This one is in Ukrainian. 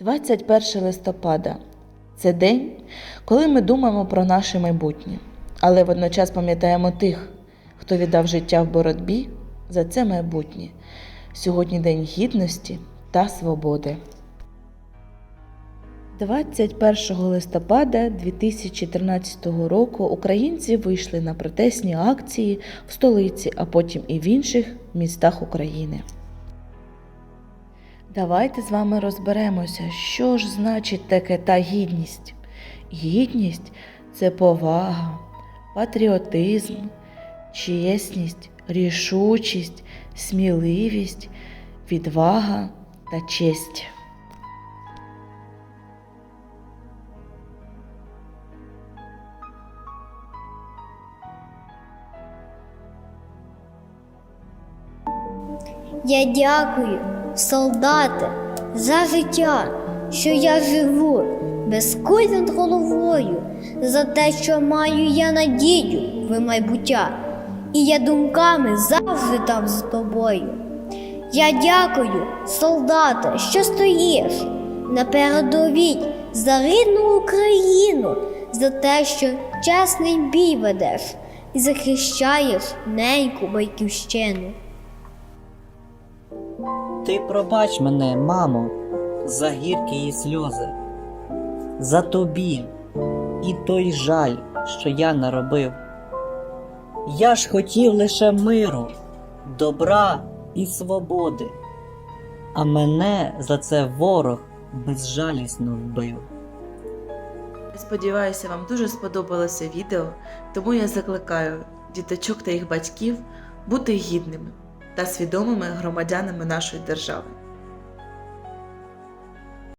21 листопада це день, коли ми думаємо про наше майбутнє, але водночас пам'ятаємо тих, хто віддав життя в боротьбі за це майбутнє. Сьогодні День Гідності та Свободи. 21 листопада 2013 року українці вийшли на протестні акції в столиці, а потім і в інших містах України. Давайте з вами розберемося, що ж значить таке та гідність. Гідність це повага, патріотизм, чесність, рішучість, сміливість, відвага та честь. Я дякую, солдати, за життя, що я живу без куль над головою, за те, що маю я надію в майбуття, і я думками завжди там з тобою. Я дякую, солдати, що стоїш на передовій за рідну Україну, за те, що чесний бій ведеш і захищаєш неньку батьківщину. Ти пробач мене, мамо, за гіркі її сльози, за тобі і той жаль, що я наробив. Я ж хотів лише миру, добра і свободи, а мене за це ворог безжалісно вбив. Сподіваюся, вам дуже сподобалося відео, тому я закликаю діточок та їх батьків бути гідними та свідомими громадянами нашої держави.